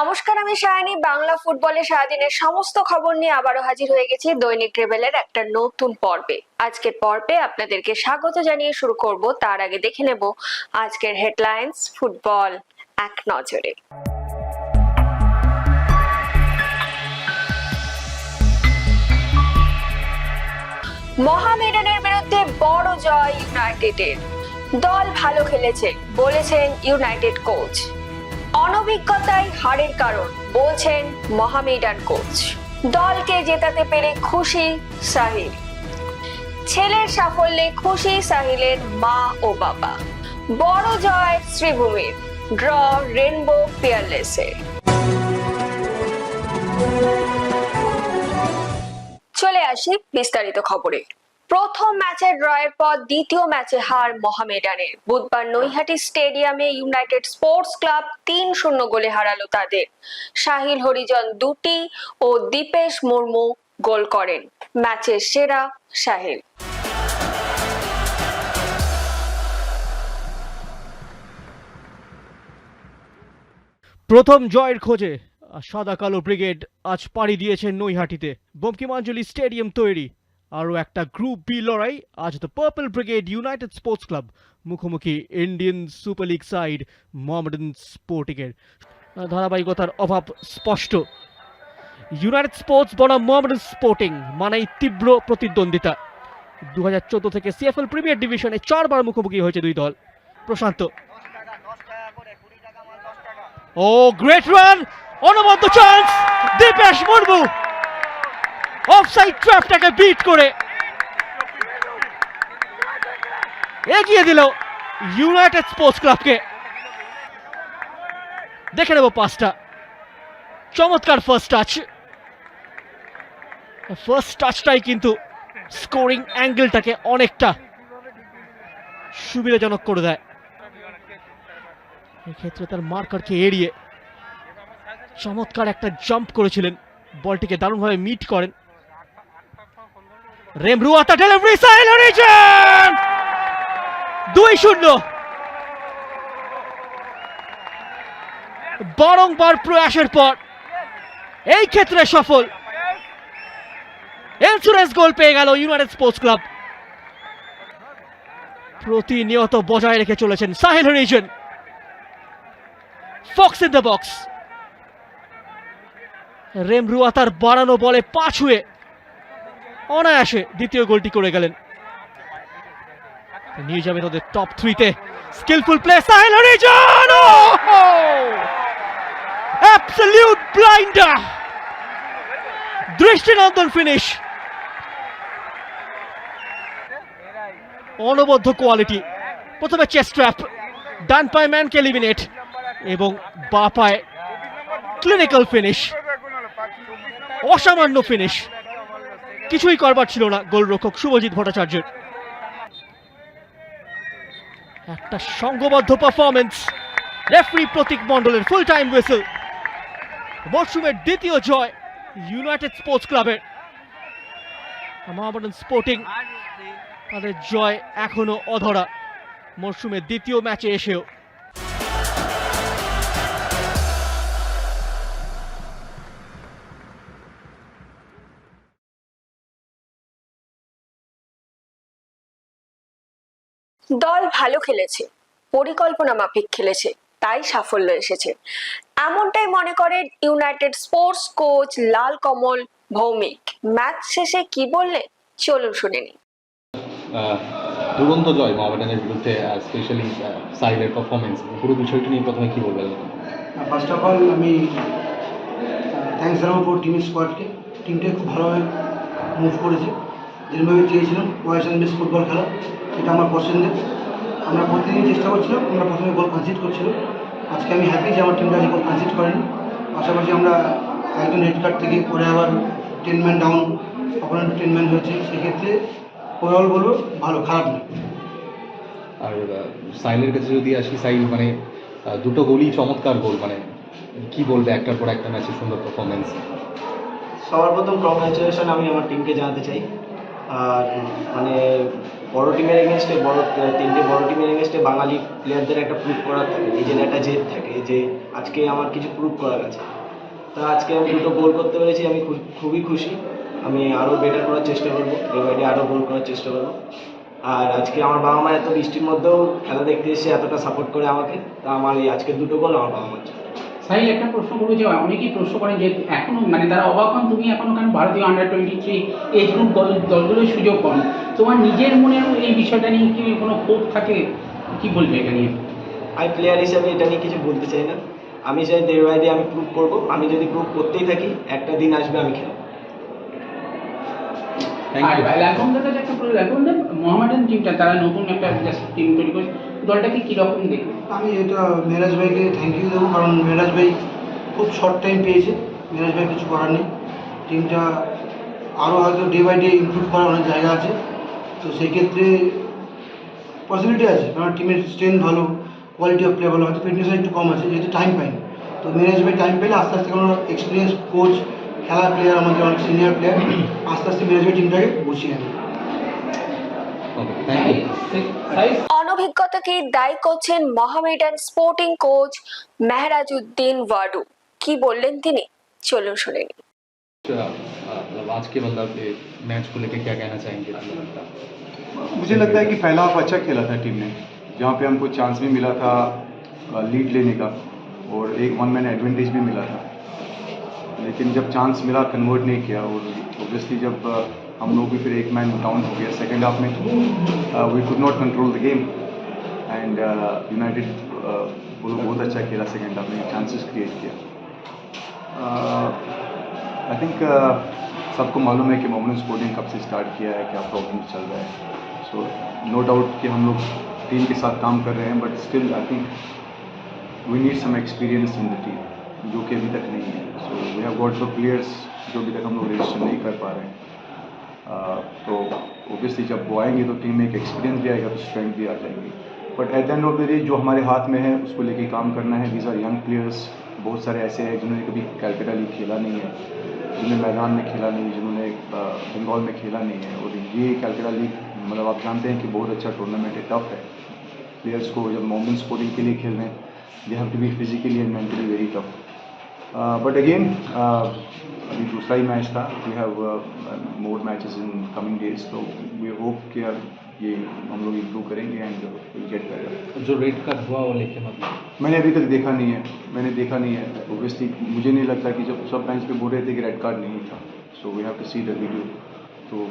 নমস্কার, আমি সায়নী। বাংলা ফুটবলের সারাদিনের সমস্ত খবর নিয়ে আবারও হাজির হয়ে গেছি দৈনিক রেবেলের একটা নতুন পর্বে। আজকের পর্বে আপনাদেরকে স্বাগত জানিয়ে শুরু করব। তার আগে দেখে নেব আজকের হেডলাইন্স ফুটবল এক নজরে। মহামেডানের বিরুদ্ধে বড় জয় ইউনাইটেডের। দল ভালো খেলেছে, বলেছেন ইউনাইটেড কোচ। অনভিজ্ঞতাই হারের কারণ, বলছেন মহামেডান কোচ দলকে জেতাতে পেরে খুশি সাহিল। ছেলের সাফল্যে খুশি সাহিলের মা ও বাবা। বড় জয় শ্রীভূমির ড্র রেনবো পিয়ারলেসের চলে আসি বিস্তারিত খবরে। প্রথম ম্যাচে ড্রয়ের পর দ্বিতীয় ম্যাচে হার মোহামেডানের বুধবার নৈহাটি স্টেডিয়ামে ইউনাইটেড স্পোর্টস ক্লাব তিন শূন্য গোলে হারালো তাদের। সাহিল হরিজন দুটি ও দীপেশ মুর্মু গোল করেন। ম্যাচের সেরা সাহিল প্রথম জয়ের খোঁজে সাদা কালো ব্রিগেড আজ পাড়ি দিয়েছে নৈহাটিতে। বঙ্কিমাঞ্জলি স্টেডিয়াম তৈরি। আরও একটা গ্রুপ বি লড়াই, আজ the purple brigade united sports club, মুখোমুখি Indian super league side Mohammedan স্পোর্টিংয়ের। ধারাবাহিকতার অভাব স্পষ্ট। ইউনাইটেড স্পোর্টস বনাম মোহামেডান স্পোর্টিং, মানেই তীব্র প্রতিদ্বন্দ্বিতা। দু হাজার চোদ্দ থেকে সিএফএল প্রিমিয়ার ডিভিশনে চারবার মুখোমুখি হয়েছে দুই দল। প্রশান্ত। Oh, great run! অনবদ্য চান্স দীপেশ মুর্মু! অফসাইড ট্র্যাপটাকে বিট করে। এগিয়ে দিল ইউনাইটেড স্পোর্টস ক্লাবকে দেখে নেব পাঁচটা। চমৎকার ফার্স্ট টাচ ফার্স্ট টাচটাই কিন্তু স্কোরিং অ্যাঙ্গেলটাকে অনেকটা সুবিধাজনক করে দেয়। এক্ষেত্রে তার মার্কারকে এড়িয়ে চমৎকার একটা জাম্প করেছিলেন। বলটিকে দারুণভাবে মিট করেন। রেমরুয়াতা ডেলিভারি সাইলেশন দুই শূন্য। বারংবার প্রয়াসের পর এই ক্ষেত্রে সফল ইন্স্যুরেন্স গোল পেয়ে গেল ইউনাইটেড স্পোর্টস ক্লাব। প্রতিনিয়ত বজায় রেখে চলেছেন Sahel Harijan fox in the box Remruata তার বাড়ানো বলে পা ছুঁয়ে অনায়াসে দ্বিতীয় গোলটি করে গেলেন। নিয়ে যাবে তাদের টপ থ্রিতে skillful play Sahel Harijan absolute blinder দৃষ্টিনন্দন ফিনিশ অনবদ্য কোয়ালিটি প্রথমে চেস্ট ট্র্যাপ ডান পায়ে ম্যানকে এলিমিনেট এবং বা পায়ে ক্লিনিক্যাল ফিনিশ অসামান্য ফিনিশ কিছুই করবার ছিল না গোলরক্ষক শুভজিৎ ভট্টাচার্যের। একটা সংঘবদ্ধ পারফরমেন্স রেফারি প্রতীক মণ্ডলের ফুল টাইম হুইসেল মরশুমের দ্বিতীয় জয় ইউনাইটেড স্পোর্টস ক্লাবের মোহামেডান স্পোর্টিং তাদের জয় এখনও অধরা, মরশুমের দ্বিতীয় ম্যাচে এসেও। দল ভালো খেলেছে পরিকল্পনা মাফিক খেলেছে তাই সাফল্য এসেছে। এমনটাই মনে করেন united sports coach Lal Kamal Bhowmick. Match শেষে কি বললেন? চলুন শুনে নিন দুরন্ত জয় মোহামেডানের বিরুদ্ধে স্পেশালি সাইলের পারফরমেন্স পুরো বিষয়টি নিয়ে প্রথমে কি বলবেন? ফার্স্ট অফ অল আমি থ্যাংকস জানাব পুরো টিমের স্কোয়াডকে টিমটা খুব ভালোভাবে মুভ করেছে। যেভাবে চেয়েছিলাম পয়সা বেশ ফুটবল খেলা এটা আমার পছন্দের আমরা প্রতিদিন চেষ্টা করছিলাম আমরা প্রথমে গোল কনসিড করছিলাম। আজকে আমি হ্যাপি যে আমার টিমটা আজকে গোল কনসিড করেনি। পাশাপাশি আমরা একজন রেড কার্ড থেকে পরে আবার ten man down opponent ten man হয়েছে। সেক্ষেত্রে ওভারঅল বলব ভালো খারাপ না আর সাইলের কাছে যদি আসি সাইল মানে দুটো গোলই চমৎকার গোল মানে কি বলবে একটার পর একটা ম্যাচে সুন্দর পারফরমেন্স সবার প্রথম কংগ্রাচুলেশন আমি আমার টিমকে জানাতে চাই। আর মানে বড় টিমের এগেনস্টে বড়, তিনটে বড় টিমের এগেনস্টে বাঙালি প্লেয়ারদের একটা প্রুভ করার থাকে নিজের একটা জেদ থাকে যে আজকে আমার কিছু প্রুভ করার আছে। তা আজকে আমি দুটো গোল করতে পেরেছি, আমি খুবই খুশি। আমি আরও বেটার করার চেষ্টা করব ডে আরও গোল করার চেষ্টা করব। আর আজকে আমার বাবা মা এত বৃষ্টির মধ্যেও খেলা দেখতে এসে এতটা সাপোর্ট করে আমাকে, তা আমার এই আজকের দুটো গোল আমার বাবা মার সাহিল একটা প্রশ্ন করব যে অনেকেই প্রশ্ন করেন যে এখনও মানে তারা অবাক হন তুমি এখনও কেন ভারতীয় under twenty three age group দলগুলোর সুযোগ পান তোমার নিজের মনেও এই বিষয়টা নিয়ে কি কোনো ক্ষোভ থাকে? কি বলবে এটা নিয়ে? আমি প্লেয়ার হিসাবে এটা নিয়ে কিছু বলতে চাই না। আমি চাই দেড় বাই ডে আমি প্রুভ করব। আমি যদি প্রুভ করতেই থাকি একটা দিন আসবে আমি খেলব। আর একটা মোহামেডান টিমটা তারা নতুন একটা টিম তৈরি করেছে। দলটাকে কীরকম দেখবে? আমি এটা মেরাজ ভাইকে থ্যাংক ইউ দেবো, কারণ মেরাজ ভাই খুব শর্ট টাইম পেয়েছে। মেরাজ ভাই কিছু করার নেই। টিমটা আরও হয়তো ডে বাই ডে ইমপ্রুভ করার অনেক জায়গা আছে। তো সেই ক্ষেত্রে পসিবিলিটি আছে, কারণ টিমের স্ট্রেংথ ভালো কোয়ালিটি অফ প্লে ভালো, হয়তো ফিটনেস একটু কম আছে, যেহেতু টাইম পাইনি। তো মেরাজ ভাই টাইম পেলে আস্তে আস্তে কোনো এক্সপিরিয়েন্স কোচ খেলার প্লেয়ার আমাদের অনেক সিনিয়র প্লেয়ার আস্তে আস্তে মেরাজ ভাই টিমটাকে বসিয়ে আনে অনভিজ্ঞতাকে দায়ী করছেন মোহামেডান স্পোর্টিং কোচ মেহরাজউদ্দিন ওয়াডু কি বললেন তিনি চলুন শুনে নিই मतलब आज के मतलब ये मैच को लेके क्या कहना चाहेंगे मुझे लगता है कि पहला हाफ अच्छा खेला था टीम ने जहाँ पे हमको चांस भी मिला था लीड लेने का और एक वन मैन एडवांटेज भी मिला था लेकिन जब चांस मिला कन्वर्ट नहीं किया और ऑब्वियसली जब अ, हम लोग भी फिर एक मैन डाउन हो गया सेकेंड हाफ़ में। We could not control the game and united वो लोग बहुत अच्छा खेला सेकेंड हाफ़ में चांसेस क्रिएट किया। आई थिंक सबको मालूम है कि मोहम्मद स्पोर्टिंग कब से स्टार्ट किया है क्या प्रॉब्लम चल रहा है। सो नो डाउट कि हम लोग टीम के साथ काम कर रहे हैं but still I think we need some experience in the team जो कि अभी तक नहीं है। So we have got the players जो अभी तक हम लोग रजिस्टर नहीं कर पा रहे हैं। Uh, तो ओबियसली जब वो आएँगे तो टीम में एक एक्सपीरियंस भी आएगा तो स्ट्रेंथ भी आ जाएगी। But at the end of the day जो हमारे हाथ में है, उसको लेके काम करना है। दीज आर यंग प्लेयर्स बहुत सारे ऐसे हैं जिन्होंने कभी कैलकाटा लीग खेला नहीं है, जिन्होंने मैदान में खेला नहीं, जिन्होंने बंगाल में खेला नहीं है। और ये कैलकाटा लीग मतलब आप जानते हैं कि बहुत अच्छा टूर्नामेंट है टफ है। प्लेयर्स को जब मोमेंट स्पोर्टिंग के लिए खेल रहे हैं they have to be physically and mentally very tough but again अभी दूसरा ही मैच था we have more matches in coming days तो वी होप कि अब ये हम लोग इम्प्रूव करेंगे एंड गेट बेटर जो रेड कार्ड हुआ वो लेके मतलब मैंने अभी तक देखा नहीं है मैंने देखा नहीं है। ओबियसली मुझे नहीं लगता कि जब सब मैच पे बोल रहे थे कि रेड कार्ड नहीं था so we have to see the video तो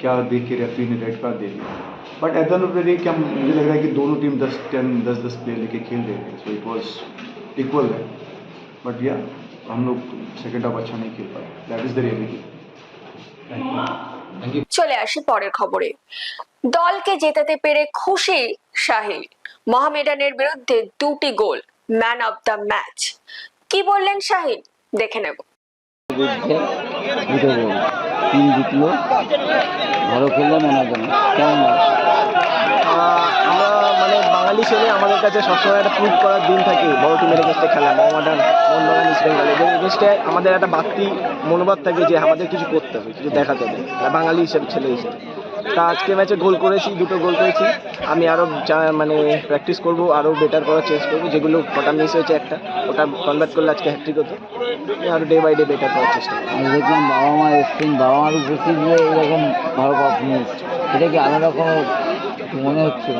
क्या देख के रेफरी ने रेड कार्ड दे दिया? But at the end of the day क्या मुझे लग रहा है कि दोनों टीम दस टेन दस दस प्लेयर लेके खेल रहे थे? सो इट वॉज़ इक्वल है। बट या हम लोग सेकेंड हाफ अच्छा नहीं खेल पाए that is the reality thank you চলে আসি পরের খবরে দলকে জেতাতে পেরে খুশি সাহিল মোহামেডানের বিরুদ্ধে দুটি goal man of the match কি বললেন সাহিল দেখে নেব বিরুদ্ধে দুটো গোল টিম জিতলো ভালো খেললো ম্যান অফ দ্য ম্যাচ কেমন লাগে আহ, আমরা মানে বাঙালি ছেলে আমাদের কাছে সবসময় একটা প্রুভ করার দিন থাকে। বড় টিমের এগেস্টে খেলা মোহামেডান মোহনবাগান ইস্ট বেঙ্গল এদের এগেস্টে আমাদের একটা বাড়তি মনোভাব থাকে যে আমাদের কিছু করতে হবে, কিছু দেখাতে হবে। বাঙালি হিসেবে, ছেলে হিসেবে। তা আজকে ম্যাচে গোল করেছি, দুটো গোল করেছি। আমি আরও মানে প্র্যাকটিস করব আরও বেটার করার চেষ্টা করব। যেগুলো কটা মিস হয়েছে একটা, ওটা কনভার্ট করলে আজকে হ্যাট্রিক হতো। আরও ডে বাই ডে বেটার করার চেষ্টা আমি দেখলাম বাবা মা এসছেন, বাবা মার উপস্থিতিতে এরকম ভালো পারফরমেন্স এটা কি আলাদা কোনো মনে হচ্ছে?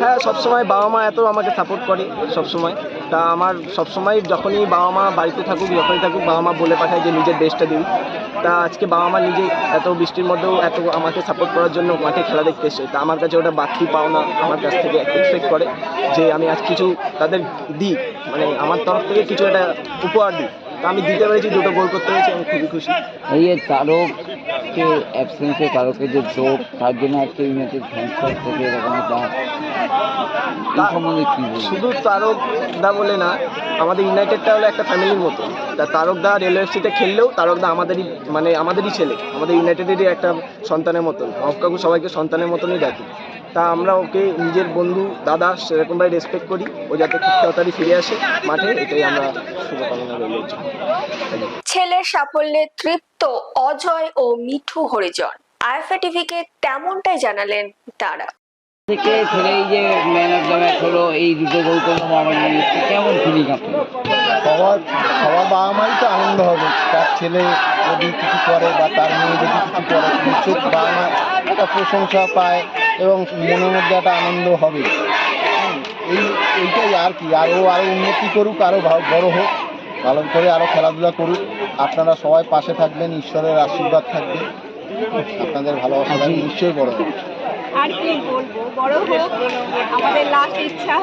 হ্যাঁ সবসময় বাবা মা এত আমাকে সাপোর্ট করে, সবসময়। তা আমার সবসময় যখনই বাবা মা বাড়িতে থাকুক, যখনই থাকুক, বাবা মা বলে পাঠায় যে নিজের বেস্টটা দিন তা আজকে বাবা মা নিজে এত বৃষ্টির মধ্যেও এত আমাকে সাপোর্ট করার জন্য মাঠে খেলা দেখতে এসে তা আমার কাছে ওটা বাড়তি পাওনা আমার কাছ থেকে এক্সপেক্ট করে যে আমি আজ কিছু তাদের দিই মানে আমার তরফ থেকে কিছু একটা উপহার দিই। আমি দিতে পেরেছি, দুটো গোল করতে পেরেছি, আমি খুবই খুশি। এই যে তারককে অ্যাবসেন্সে তারকের যে চোখ তার জন্য আজকে ইউনাইটেড ফ্যান্স থেকে এরকম একটা শুধু তারক দা বলে না, আমাদের ইউনাইটেডটা হলো একটা ফ্যামিলির মতো। তা তারক দা রেল এফসিতে খেললেও তারক দা আমাদেরই মানে আমাদেরই ছেলে। আমাদের ইউনাইটেডেরই একটা সন্তানের মতন। কাকু সবাইকে সন্তানের মতনই ডাকি। তা আমরা ওকে নিজের বন্ধু, দাদা, সেরকমভাবে রেসপেক্ট করি। ও যাতে খুব তাড়াতাড়ি ফিরে আসে মাঠে, এটাই আমরা শুভকামনা রইল ছেলের সাফল্যে তৃপ্ত, অজয় ও মিঠু হরিজন। আইএফএ টিভিকে তেমনটাই জানালেন তারা। থেকে ছেড়ে এই যে ম্যান অফ দ্য ম্যাচ হলো এই দুটো গোল করল কেমন ফিলিং আপনার? সবার সবার বাবা মাই তো আনন্দ হবে। তার ছেলে যদি কিছু করে বা তার মেয়ে যদি কিছু করে নিশ্চয়ই বাবা মা একটা প্রশংসা পায় এবং মনের মধ্যে একটা আনন্দ হবে। এই এইটাই আর কি। আরও আরও উন্নতি করুক আরও বড় হোক ভালো করে আরও খেলাধুলা করুক। আপনারা সবাই পাশে থাকবেন ঈশ্বরের আশীর্বাদ থাকবে। আপনাদের ভালোবাসা নিশ্চয়ই বড় আর কি বলব? বড় হোক আমাদের লাস্ট ইচ্ছা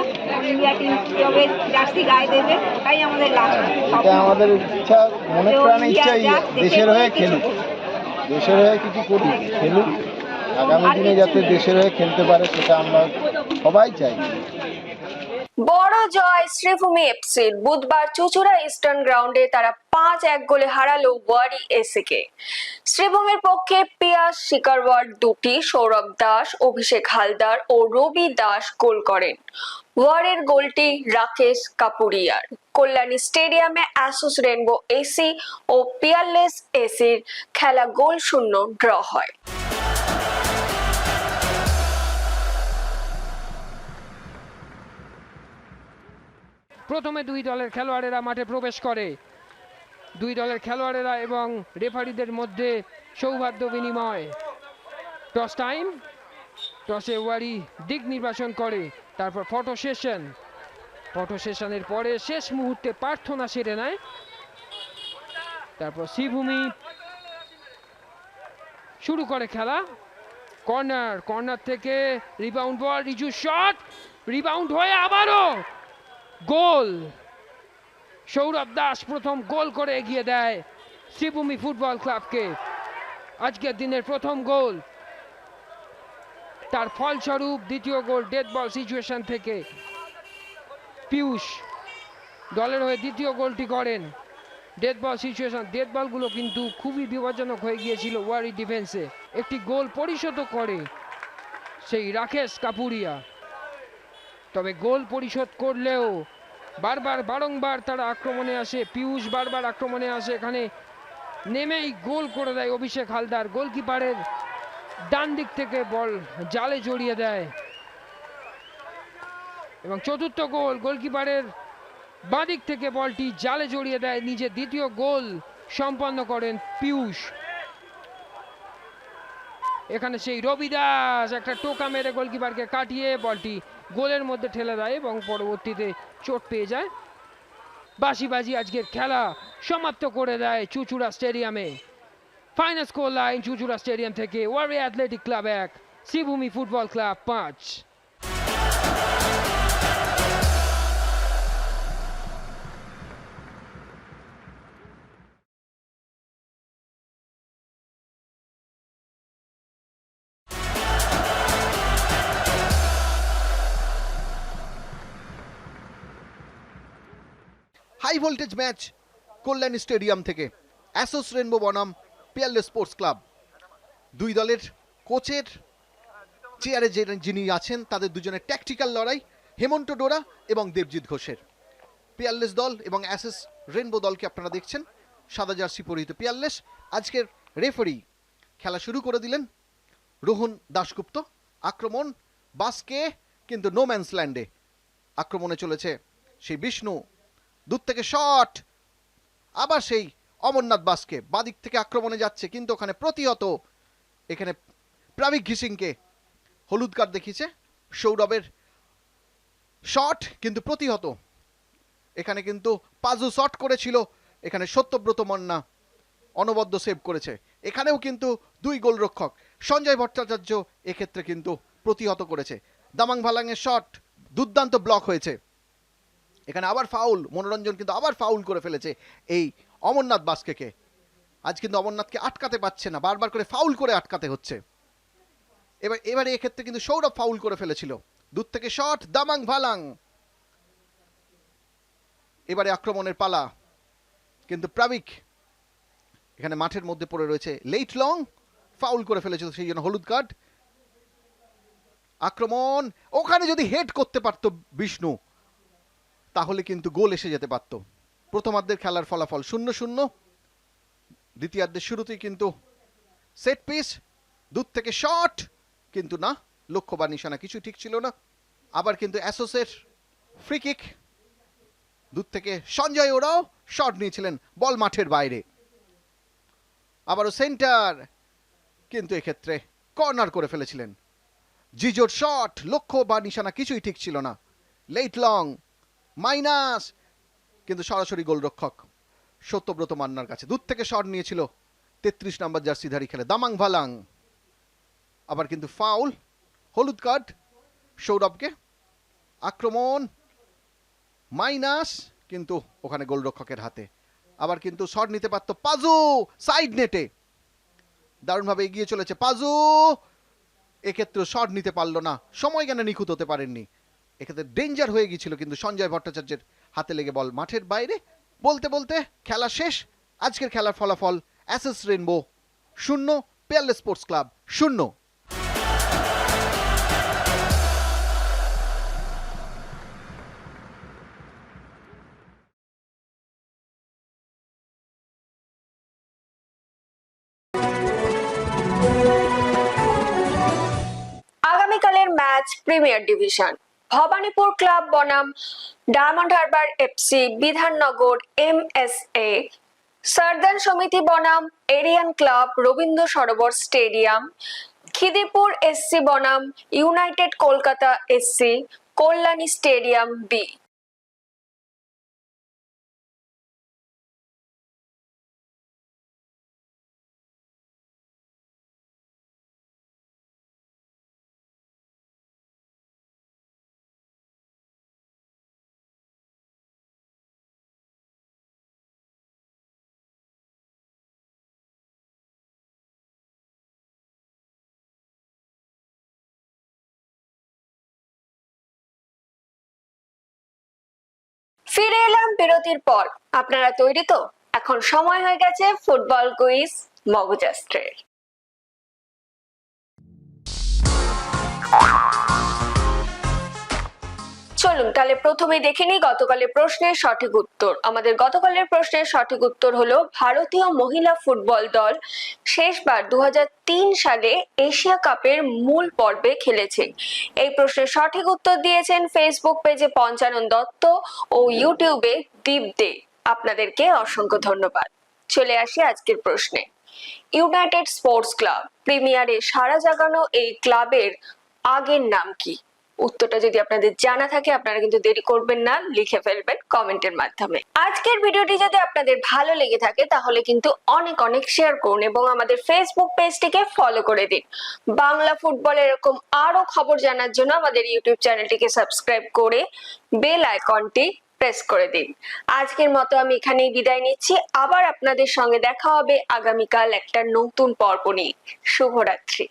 ইন্ডিয়া টিম কীভাবে জার্সি গায়ে দেবে ওটাই আমাদের লাস্ট এটা আমাদের ইচ্ছা মনে প্রাণে ইচ্ছা দেশের হয়ে খেলুক। দেশের হয়ে কিছু করি খেলুক। আগামী দিনে যাতে দেশের হয়ে খেলতে পারে সেটা আমরা সবাই চাই। বড় জয় শ্রীভূমি এফসির বুধবার চুচুড়া ইস্টার্ন গ্রাউন্ডে তারা পাঁচ এক গোলে হারালো ওয়ারি এসিকে শ্রীভূমির পক্ষে পিয়াস শিকারওয়ার দুটি, সৌরভ দাস, অভিষেক হালদার ও রবি দাস গোল করেন। ওয়ারের গোলটি রাকেশ কাপুরিয়ার। কল্যাণী স্টেডিয়ামে অ্যাসোস রেনবো এসি ও পিয়ারলেস এসির খেলা গোল শূন্য ড্র হয়। প্রথমে দুই দলের খেলোয়াড়েরা মাঠে প্রবেশ করে। দুই দলের খেলোয়াড়েরা এবং রেফারিদের মধ্যে সৌহার্দ্য বিনিময়। Toss time. টসে ওয়ারি দিক নির্বাচন করে, তারপর ফটো সেশন। ফটো সেশনের পরে শেষ মুহূর্তে প্রার্থনা সেরে নেয়। তারপর শ্রীভূমি শুরু করে খেলা। কর্নার কর্নার থেকে rebound ball Riju shot rebound হয়ে আবারও গোল। সৌরভ দাস প্রথম গোল করে এগিয়ে দেয় শ্রীভূমি ফুটবল ক্লাবকে। আজকের দিনের প্রথম গোল। তার ফলস্বরূপ দ্বিতীয় গোল ডেড বল সিচুয়েশন থেকে। পিয়ুষ দলের হয়ে দ্বিতীয় গোলটি করেন। ডেথ বল সিচুয়েশন ডেড বলগুলো কিন্তু খুবই বিপজ্জনক হয়ে গিয়েছিল ওয়ারি ডিফেন্সে। একটি গোল পরিশোধ করে সেই রাকেশ কাপুরিয়া। তবে গোল পরিশোধ করলেও বারবার বারংবার তারা আক্রমণে আসে পিয়ুষ বারবার আক্রমণে আসে, এখানে নেমেই গোল করে দেয় অভিষেক হালদার। গোলকিপারের ডান দিক থেকে বল জালে জড়িয়ে দেয়। এবং চতুর্থ গোল, গোলকিপারের বাঁ দিক থেকে বলটি জালে জড়িয়ে দেয়। নিজে দ্বিতীয় গোল সম্পন্ন করেন পিয়ুষ এখানে সেই রবি দাস একটা টোকা মেরে গোলকিপারকে কাটিয়ে বলটি গোলের মধ্যে ঠেলে দেয় এবং পরবর্তীতে চোট পেয়ে যায়। বাসি বাজি আজকের খেলা সমাপ্ত করে দেয় চুচুড়া স্টেডিয়ামে। Final score line Chuchura stadium থেকে ওয়ারি অ্যাথলেটিক ক্লাব এক, শ্রীভূমি ফুটবল ক্লাব পাঁচ। ভোল্টেজ ম্যাচ কল্যাণী স্টেডিয়াম থেকে অ্যাসোস রেনবো বনাম পিয়ারলে স্পোর্টস ক্লাব। দুই দলের কোচের চেয়ারে যে যিনি আছেন, তাদের দুজনের ট্যাকটিক্যাল লড়াই হেমন্ত ডোরা এবং দেবজিৎ ঘোষের। পিয়ারলেস দল এবং অ্যাসেস রেনবো দলকে আপনারা দেখছেন, সাদা জার্সি পরিহিত পিয়ারলেস। আজকের রেফারি খেলা শুরু করে দিলেন রোহন দাশগুপ্ত। আক্রমণ বাসকে, কিন্তু নো ম্যান্স ল্যান্ডে আক্রমণে চলেছে সেই বিষ্ণু দূর থেকে শট। আবার সেই অমরনাথ বাসকে বাদিক থেকে আক্রমণে যাচ্ছে, কিন্তু ওখানে প্রতিহত। এখানে প্রাবিক ঘিসিংকে হলুদ কার্ড দেখিয়েছে সৌরভের শট, কিন্তু প্রতিহত। এখানে কিন্তু পাজু শট করেছিল, এখানে সত্যব্রত মন্না অনবদ্য সেভ করেছে। এখানেও কিন্তু দুই গোলরক্ষক। সঞ্জয় ভট্টাচার্য এক্ষেত্রে কিন্তু প্রতিহত করেছে। দামাং ভালাংয়ের শট দুর্দান্ত ব্লক হয়েছে। এখানে আবার ফাউল মনোরঞ্জন কিন্তু আবার ফাউল করে ফেলেছে এই অমরনাথ বাস্কেকে। আজ কিন্তু অমরনাথকে আটকাতে পারছে না, বারবার করে ফাউল করে আটকাতে হচ্ছে। এবার, এবারে এক্ষেত্রে কিন্তু সৌরভ ফাউল করে ফেলেছিল। দূর থেকে শট দামাং ভালাং। এবারে আক্রমণের পালা। কিন্তু প্রাবিক এখানে মাঠের মধ্যে পড়ে রয়েছে। লেট লং ফাউল করে ফেলেছিল, সেই জন্য হলুদ কার্ড আক্রমণ, ওখানে যদি হেড করতে পারতো বিষ্ণু তাহলে কিন্তু গোল এসে যেতে পারত। প্রথমার্ধের খেলার ফলাফল শূন্য শূন্য। দ্বিতীয়ার্ধের শুরুতেই কিন্তু সেট পিস দূর থেকে শট কিন্তু না লক্ষ্য বা নিশানা কিছু ঠিক ছিল না। আবার কিন্তু অ্যাসোসের ফ্রি কিক দূর থেকে সঞ্জয় ওরাও শট নিয়েছিলেন বল মাঠের বাইরে। আবারও সেন্টার কিন্তু এক্ষেত্রে কর্নার করে ফেলেছিলেন। জিজোর শট লক্ষ্য বা নিশানা কিছুই ঠিক ছিল না। Late long minus. কিন্তু সরাসরি গোলরক্ষক সত্যব্রত মান্নার কাছে দূর থেকে শট নিয়েছিল। তেত্রিশ নম্বর জার্সিধারী খেলে দামাং ভালাং। আবার কিন্তু ফাউল, হলুদ কার্ড, সৌরভকে আক্রমণ, মাইনাস কিন্তু ওখানে গোলরক্ষকের হাতে। আবার কিন্তু শট নিতে পারতো পাজু, সাইড নেটে। দারুণভাবে এগিয়ে চলেছে পাজু। এক্ষেত্রে শট নিতে পারল না। সময় কেন নিখুঁত হতে পারেননি? এক্ষেত্রে ডেঞ্জার হয়ে গিয়েছিল কিন্তু সঞ্জয় ভট্টাচার্যের হাতে লেগে বল মাঠের বাইরে। বলতে বলতে খেলা শেষ। আজকের খেলার ফলাফল অ্যাসেস রেনবো শূন্য, পেয়ারলে স্পোর্টস ক্লাব শূন্য। আগামীকালের match premier division. Bhawanipore club বনাম, diamond harbour FC, Bidhannagar M S A southern Samiti বনাম, Aryan club, Rabindra Sarovar stadium Khidirpur SC বনাম, united Kolkata SC Kalyani stadium B. ফিরে এলাম বিরতির পর। আপনারা তৈরি তো? এখন সময় হয়ে গেছে ফুটবল কুইজ মগজাস্ত্রের। চলুন, তাহলে প্রথমে দেখে নিই গতকালের প্রশ্নের সঠিক উত্তর। আমাদের গতকালের প্রশ্নের সঠিক উত্তর হলো ভারতীয় মহিলা ফুটবল দল শেষবার দু সালে এশিয়া কাপের মূল পর্বে খেলেছে। এই প্রশ্নের সঠিক উত্তর দিয়েছেন ফেসবুক পেজে পঞ্চানন দত্ত ও ইউটিউবে দীপ দে। আপনাদেরকে অসংখ্য ধন্যবাদ। চলে আসি আজকের প্রশ্নে। ইউনাইটেড স্পোর্টস ক্লাব প্রিমিয়ারে সারা জাগানো এই ক্লাবের আগের নাম কি? উত্তরটা যদি আপনাদের জানা থাকে, আপনারা কিন্তু দেরি করবেন না, লিখে ফেলবেন কমেন্টের মাধ্যমে। আজকের ভিডিওটি যদি আপনাদের ভালো লেগে থাকে, তাহলে কিন্তু অনেক অনেক শেয়ার করুন এবং আমাদের ফেসবুক পেজটিকে ফলো করে দিন। বাংলা ফুটবল এরকম আরও খবর জানার জন্য আমাদের ইউটিউব চ্যানেলটিকে সাবস্ক্রাইব করে বেল আইকনটি প্রেস করে দিন। আজকের মতো আমি এখানেই বিদায় নিচ্ছি। আবার আপনাদের সঙ্গে দেখা হবে আগামীকাল একটা নতুন পর্ব নিয়ে। শুভরাত্রি।